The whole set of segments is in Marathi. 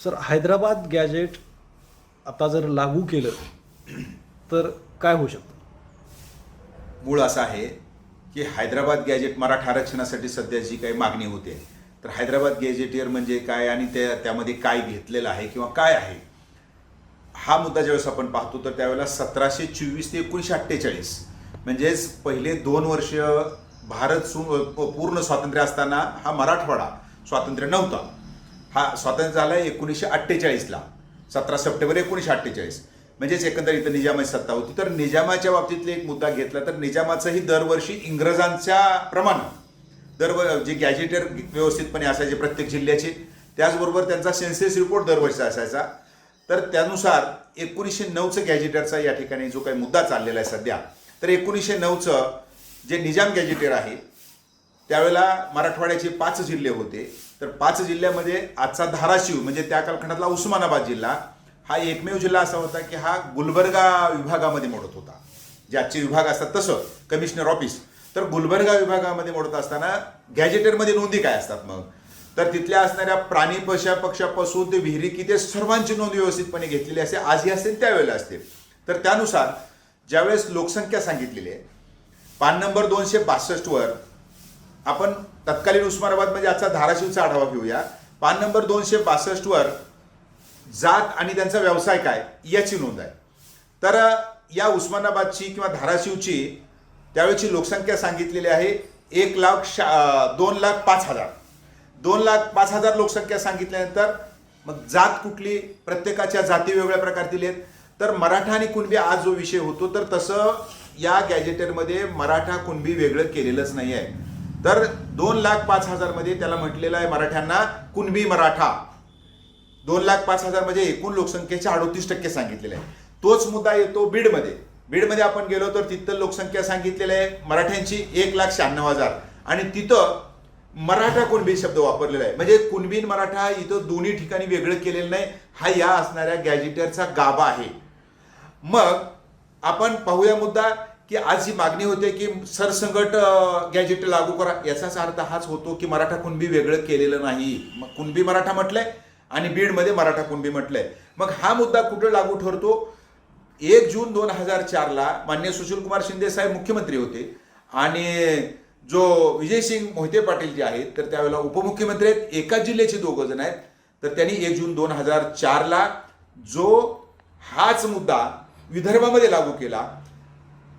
सर हैदराबाद गॅजेट आता जर लागू केलं तर काय होऊ शकतं? मूळ असं आहे की हैदराबाद गॅजेट मराठा आरक्षणासाठी सध्या जी काही मागणी होते तर हैदराबाद गॅजेटियर म्हणजे काय आणि त्या त्यामध्ये काय घेतलेलं आहे किंवा काय आहे? हा मुद्दा ज्यावेळेस आपण पाहतो तर त्यावेळेला सतराशे चोवीस ते एकोणीसशे अठ्ठेचाळीस म्हणजेच पहिले दोन वर्ष भारत सु पूर्ण स्वातंत्र्य असताना हा मराठवाडा स्वातंत्र्य नव्हता. हा स्वातंत्र्य झाला एकोणीसशे अठ्ठेचाळीसला. सतरा सप्टेंबर एकोणीसशे अठ्ठेचाळीस. म्हणजेच एकंदर इथं निजामाची सत्ता होती. तर निजामाच्या बाबतीतले एक मुद्दा घेतला तर निजामाचंही दरवर्षी इंग्रजांच्या प्रमाण दर जे गॅजेटर व्यवस्थितपणे असायचे प्रत्येक जिल्ह्याचे त्याचबरोबर त्यांचा सेन्सेस रिपोर्ट दरवर्षी असायचा. तर त्यानुसार एकोणीसशे नऊचं गॅजेटरचा या ठिकाणी जो काही मुद्दा चाललेला आहे सध्या तर एकोणीसशे नऊचं जे निजाम गॅजेटर आहे त्यावेळेला मराठवाड्याचे पाच जिल्हे होते. तर पाच जिल्ह्यामध्ये आजचा धाराशिव म्हणजे त्या कालखंडातला उस्मानाबाद जिल्हा हा एकमेव जिल्हा असा होता की हा गुलबर्गा विभागामध्ये मोडत होता. जे आजचे विभाग असतात तसं कमिशनर ऑफिस. तर गुलबर्गा विभागामध्ये मोडत असताना गॅजेटरमध्ये नोंदी काय असतात मग? तर तिथल्या असणाऱ्या प्राणी पशा पक्षापासून ते विहिरी ते सर्वांची नोंद व्यवस्थितपणे घेतलेली असते आजही असतील त्यावेळेला असते. तर त्यानुसार ज्यावेळेस लोकसंख्या सांगितलेली आहे पान नंबर दोनशे बासष्टवर आपण तत्कालीन उस्मानाबाद म्हणजे आजचा धाराशिवचा आढावा घेऊया. पान नंबर दोनशे बासष्टवर जात आणि त्यांचा व्यवसाय काय याची नोंद आहे. तर या उस्मानाबादची किंवा धाराशिवची त्यावेळेची लोकसंख्या सांगितलेली आहे एक लाख शा दोन लाख पाच हजार. दोन लाख पाच हजार लोकसंख्या सांगितल्यानंतर मग जात कुठली? प्रत्येकाच्या जाती वेगळ्या प्रकारतील आहेत तर मराठा आणि कुणबी आज जो विषय होतो तर तसं या गॅजेटरमध्ये मराठा कुणबी वेगळं केलेलंच नाही आहे तर दोन लाख पाच हजारमध्ये त्याला म्हटलेलं आहे मराठ्यांना कुणबी मराठा. दोन लाख पाच हजार म्हणजे एकूण लोकसंख्येच्या अडोतीस टक्के सांगितलेले आहे. तोच मुद्दा येतो बीडमध्ये. बीडमध्ये आपण गेलो तर तिथं लोकसंख्या सांगितलेली आहे मराठ्यांची एक लाख शहाण्णव हजार. आणि तिथं मराठा कुणबी शब्द वापरलेला आहे. म्हणजे कुणबीन मराठा इथं दोन्ही ठिकाणी वेगळं केलेलं नाही. हा या असणाऱ्या गॅजेटरचा गाभा आहे. मग आपण पाहूया मुद्दा. की आज जी मागणी होते की सरसंगट गॅजेट लागू करा. याचाच अर्थ हाच होतो की मराठा कुणबी वेगळं केलेलं नाही. मग कुणबी मराठा म्हटलंय आणि बीडमध्ये मराठा कुणबी म्हटलंय. मग हा मुद्दा कुठं लागू ठरतो? एक जून दोन हजार चारला मान्य सुशील कुमार शिंदे साहेब मुख्यमंत्री होते आणि जो विजयसिंग मोहिते पाटील जे आहेत तर त्यावेळेला उपमुख्यमंत्री आहेत. एकाच जिल्ह्याचे दोघं जण आहेत. तर त्यांनी एक जून दोन हजार चारला जो हाच मुद्दा विदर्भामध्ये लागू केला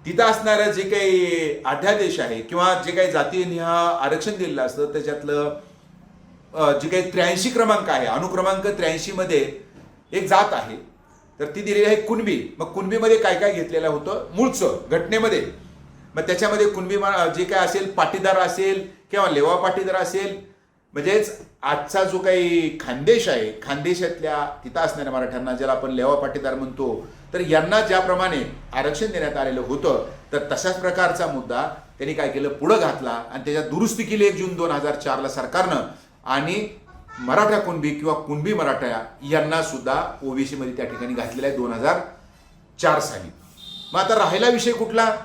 तिथं असणारं जे काही अध्यादेश आहे किंवा जे काही जातीय हा आरक्षण दिलेलं असतं त्याच्यातलं जे काही त्र्याऐंशी क्रमांक आहे अनुक्रमांक त्र्याऐंशी मध्ये एक जात आहे. तर ती दिलेली आहे कुणबी. मग कुणबीमध्ये काय काय घेतलेलं होतं? मूळचं घटनेमध्ये. मग त्याच्यामध्ये कुणबी मा- जे काय असेल पाटीदार असेल किंवा लेवा पाटीदार असेल म्हणजेच आजचा जो काही खानदेश आहे खानदेशातल्या तिथं असणाऱ्या मराठ्यांना ज्याला आपण लेवा पाटीदार म्हणतो तर यांना ज्याप्रमाणे आरक्षण देण्यात आलेलं होतं तर तशाच प्रकारचा मुद्दा त्यांनी काय केलं? पुढं घातला आणि त्याच्यात दुरुस्ती केली एक जून दोन हजार चारला सरकारनं. आणि मराठा कुणबी किंवा कुणबी मराठा यांना सुद्धा ओबीसीमध्ये त्या ठिकाणी घातलेला आहे दोन हजार चार साली. मग आता राहिला विषय कुठला?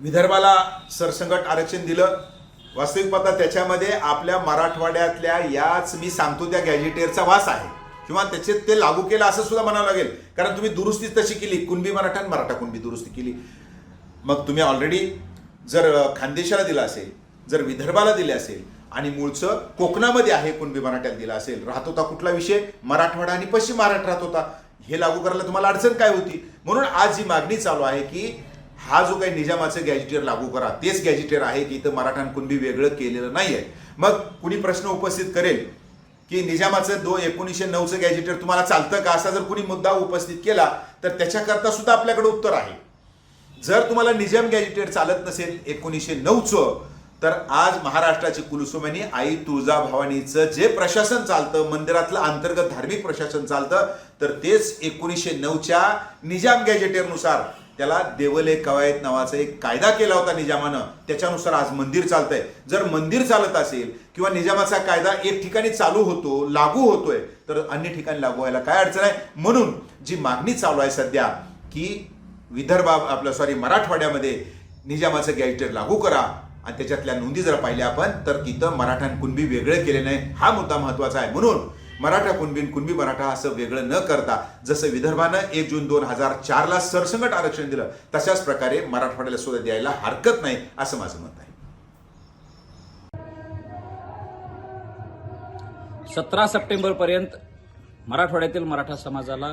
विदर्भाला सरसंगट आरक्षण दिलं. वास्तविक पाहता त्याच्यामध्ये आपल्या मराठवाड्यातल्या याच मी सांगतो त्या गॅजेटियरचा वास आहे. किंवा त्याचे ते लागू केलं असं सुद्धा म्हणावं लागेल. कारण तुम्ही दुरुस्ती तशी केली. कुणबी मराठा आणि मराठा कुणबी दुरुस्ती केली. मग तुम्ही ऑलरेडी जर खानदेशाला दिलं असेल जर विदर्भाला दिले असेल आणि मूळचं कोकणामध्ये आहे कुणबी मराठ्याला दिला असेल राहत होता कुठला विषय? मराठवाडा आणि पश्चिम महाराष्ट्र राहत होता. हे लागू करायला तुम्हाला अडचण काय होती? म्हणून आज जी मागणी चालू आहे की हा जो काही निजामाचं गॅजेटियर लागू करा तेच गॅजेटियर आहे की इथं मराठा वेगळं केलेलं नाही आहे मग कुणी प्रश्न उपस्थित करेल की निजामाचं दो एकोणीसशे नऊचं गॅजेटियर तुम्हाला चालतं का? असा जर कुणी मुद्दा उपस्थित केला तर त्याच्याकरता सुद्धा आपल्याकडे उत्तर आहे. जर तुम्हाला निजाम गॅजेटेर चालत नसेल एकोणीसशे नऊचं तर आज महाराष्ट्राची कुलस्वामिनी आई तुळजाभवानीचं जे प्रशासन चालतं मंदिरातलं अंतर्गत धार्मिक प्रशासन चालतं तर तेच एकोणीसशे नऊच्या निजाम गॅजेटेरनुसार त्याला देवले कवायत नावाचा एक कायदा केला होता निजामानं. त्याच्यानुसार आज मंदिर चालतंय. जर मंदिर चालत असेल किंवा निजामाचा कायदा एक ठिकाणी चालू होतो लागू होतोय तर अन्य ठिकाणी लागू व्हायला काय अडचण आहे? म्हणून जी मागणी चालू आहे सध्या की विदर्भा आपलं सॉरी मराठवाड्यामध्ये निजामाचं गॅजेटर लागू करा आणि त्याच्यातल्या नोंदी जर पाहिल्या आपण तर तिथं मराठा कुणबी वेगळे केले नाही. हा मुद्दा महत्त्वाचा आहे. म्हणून मराठा कुणबीन कुणबी मराठा असं वेगळं न करता जसं विदर्भानं एक जून दोन हजार चारला सरसंगट आरक्षण दिलं तशाच प्रकारे मराठवाड्याला सुद्धा द्यायला हरकत नाही असं माझं मत आहे. सतरा सप्टेंबरपर्यंत मराठवाड्यातील मराठा समाजाला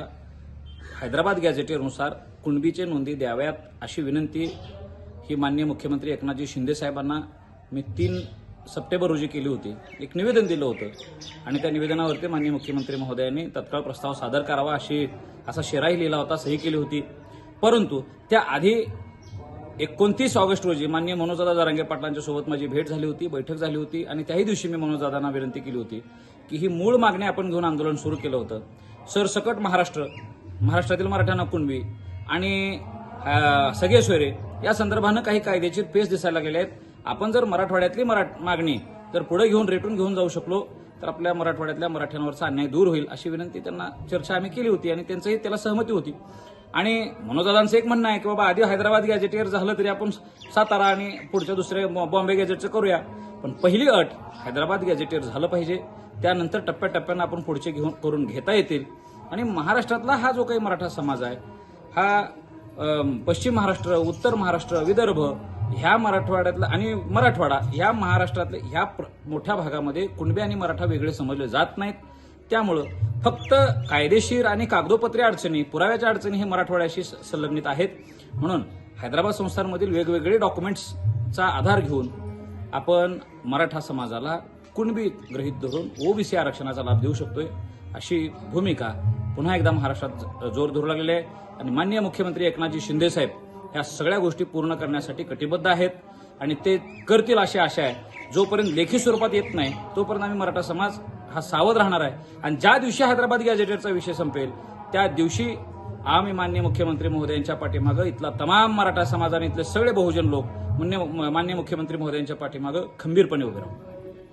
हैदराबाद गॅझेटेनुसार कुणबीचे नोंदी द्याव्यात अशी विनंती ही माननीय मुख्यमंत्री एकनाथजी शिंदे साहेबांना. मी तीन सप्टेंबर रोजी केली होती. एक निवेदन दिलं होतं. आणि त्या निवेदनावरती माननीय मुख्यमंत्री महोदयांनी तत्काळ प्रस्ताव सादर करावा अशी असा शेराही लिहिला होता सही केली होती. परंतु त्याआधी एकोणतीस ऑगस्ट रोजी माननीय मनोजदादा जरांगे पाटलांच्या सोबत माझी भेट झाली होती बैठक झाली होती आणि त्याही दिवशी मी मनोजदादांना विनंती केली होती की ही मूळ मागणी आपण घेऊन आंदोलन सुरू केलं होतं. सरसकट महाराष्ट्र महाराष्ट्रातील मराठा कुणबी आणि सगळे सोयरे या संदर्भानं काही कायद्याची पेच दिसायला गेले आहेत. आपण जर मराठवाड्यातली मराठ मागणी जर पुढे घेऊन रेटून घेऊन जाऊ शकलो तर आपल्या मराठवाड्यातल्या मराठ्यांवरचा अन्याय दूर होईल अशी विनंती त्यांना चर्चा आम्ही केली होती आणि त्यांचंही त्याला सहमती होती. आणि मनोजदादांचं एक म्हणणं आहे की बाबा आधी हैदराबाद गॅजेटियर झालं तरी आपण सातारा आणि पुढच्या दुसरे बॉम्बे गॅजेटचं करूया. पण पहिली अट हैदराबाद गॅजेटियर झालं पाहिजे. त्यानंतर टप्प्याटप्प्यानं आपण पुढचे घेऊन करून घेता येतील. आणि महाराष्ट्रातला हा जो काही मराठा समाज आहे हा पश्चिम महाराष्ट्र उत्तर महाराष्ट्र विदर्भ ह्या मराठवाड्यातला आणि मराठवाडा ह्या महाराष्ट्रातल्या ह्या प्र- मोठ्या भागामध्ये कुणबी आणि मराठा वेगळे समजले जात नाहीत. त्यामुळं फक्त कायदेशीर आणि कागदोपत्री अडचणी पुराव्याच्या अडचणी हे मराठवाड्याशी संलग्नित आहेत. म्हणून हैदराबाद संस्थांमधील वेगवेगळे डॉक्युमेंट्सचा आधार घेऊन आपण मराठा समाजाला कुणबी गृहीत धरून ओबीसी आरक्षणाचा लाभ देऊ शकतोय अशी भूमिका पुन्हा एकदा महाराष्ट्रात जोर धरू लागलेली आहे. आणि माननीय मुख्यमंत्री एकनाथजी शिंदे साहेब ह्या सगळ्या गोष्टी पूर्ण करण्यासाठी कटिबद्ध आहेत. आणि ते करतील अशी आशा आहे. जोपर्यंत लेखी स्वरूपात येत नाही तोपर्यंत आम्ही मराठा समाज हा सावध राहणार आहे. आणि ज्या दिवशी हैदराबाद गॅजेटेडचा विषय संपेल त्या दिवशी आम्ही मान्य मुख्यमंत्री महोदयांच्या पाठीमागं इथला तमाम मराठा समाज आणि इथले सगळे बहुजन लोक मान्य मान्य मुख्यमंत्री महोदयांच्या पाठीमागं खंबीरपणे उभे राहू.